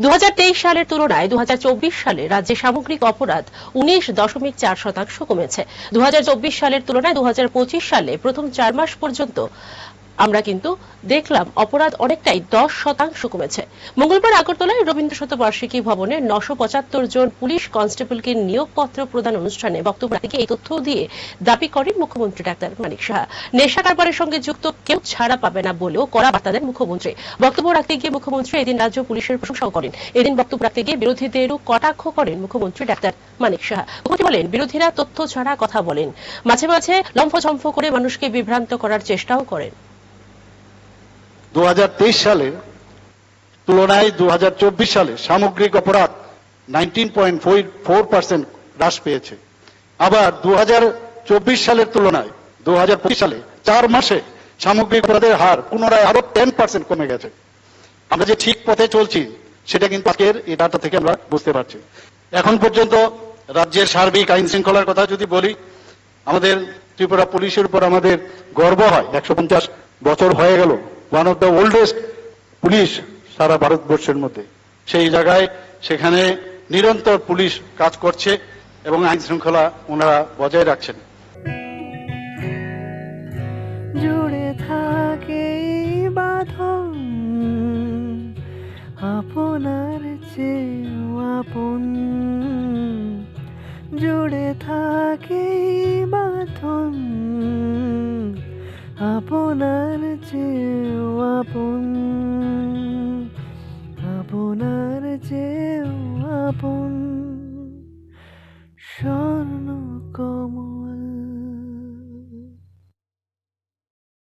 দু হাজার তেইশ সালের তুলনায় দু হাজার চব্বিশ সালে রাজ্যে সামগ্রিক অপরাধ উনিশ দশমিক চার শতাংশ কমেছে। দু হাজার চব্বিশ সালের তুলনায় দু হাজার পঁচিশ সালে প্রথম চার মাস পর্যন্ত আমরা কিন্তু দেখলাম অপরাধ অনেকটাই দশ শতাংশ কমেছে। মঙ্গলবার আগরতলায় রবীন্দ্র শতবার্ষিকী ভবনে নশো পঁচাত্তর জন পুলিশ কনস্টেবলকে নিয়োগপত্র প্রদান অনুষ্ঠানে বক্তব্য গিয়ে এই তথ্য দিয়ে দাবি করেন মুখ্যমন্ত্রী ডাক্তার মানিক সাহা। নেশা কারবারের সঙ্গে যুক্ত কেউ ছাড়া পাবে না বলেও কড়া বার্তা দেন মুখ্যমন্ত্রী। বক্তব্য রাখতে গিয়ে মুখ্যমন্ত্রী এদিন রাজ্য পুলিশের প্রশংসাও করেন। এদিন বক্তব্য রাখতে গিয়ে বিরোধীদেরও কটাক্ষ করেন মুখ্যমন্ত্রী ডাক্তার মানিক সাহা। মুখ্যমন্ত্রী বলেন, বিরোধীরা তথ্য ছাড়া কথা বলেন। মাঝে মাঝে লম্ফঝম্ফ করে মানুষকে বিভ্রান্ত করার চেষ্টাও করেন। দু হাজার তেইশ সালে, তুলনায় দু হাজার চব্বিশ সালে সামগ্রিক অপরাধ নাইনটিন পয়েন্ট ফোর পার্সেন্ট হ্রাস পেয়েছে। আবার দুহাজার চব্বিশ সালের তুলনায় দু সালে চার মাসে সামগ্রিক অপরাধের হার পুনরায় আরও টেন পার্সেন্ট কমে গেছে। আমরা যে ঠিক পথে চলছি, সেটা কিন্তু আজকের এই ডাটা থেকে আমরা বুঝতে পারছি। এখন পর্যন্ত রাজ্যের সার্বিক আইন শৃঙ্খলার কথা যদি বলি, আমাদের ত্রিপুরা পুলিশের উপর আমাদের গর্ব হয়। একশো পঞ্চাশ বছর হয়ে গেল। One of the oldest police সারা ভারতবর্ষের মধ্যে। সেই জায়গায় সেখানে নিরন্তর পুলিশ কাজ করছে এবং আইন শৃঙ্খলা ওনারা বজায় রাখছেন। জুড়ে থাকে আপনার চেয়েও আপন। জুড়ে থাকে চেয়েও আপন আপনার চেয়েও আপন স্বর্ণ